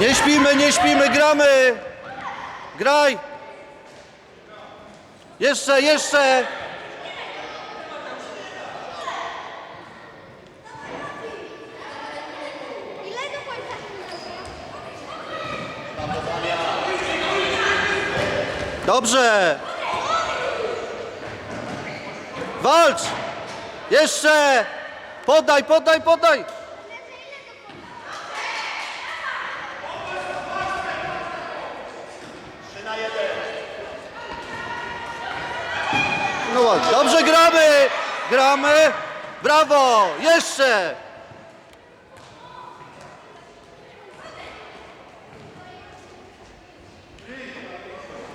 Nie śpimy, nie śpimy, gramy! Graj! Jeszcze, jeszcze! Dobrze! Walcz! Jeszcze! Podaj, podaj, podaj! No ładnie. Dobrze gramy! Gramy! Brawo! Jeszcze!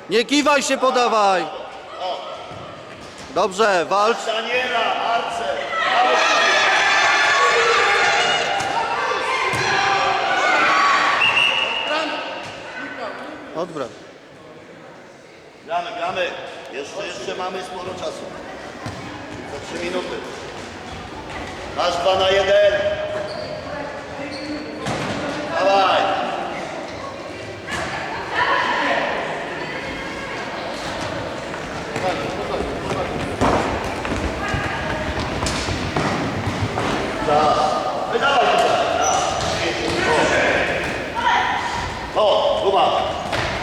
Nie kiwaj się, podawaj! Dobrze, walcz. Daniela, Arce. Odwrót. Gramy, gramy. Jeszcze, jeszcze mamy sporo czasu. Za trzy minuty. Masz dwa na jeden. Dawaj. Czas. Wydawaj tutaj. O.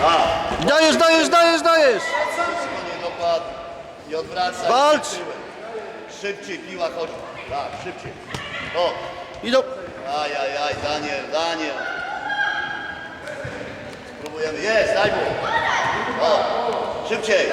Tak. Dajesz, dajesz, dajesz, dajesz! I odwracaj. Walcz. się tyłem. Szybciej, piła chodzi. Tak, szybciej. O, I do... aj, aj, aj, Daniel, Daniel. Spróbujemy. Jest, daj mu. O, szybciej.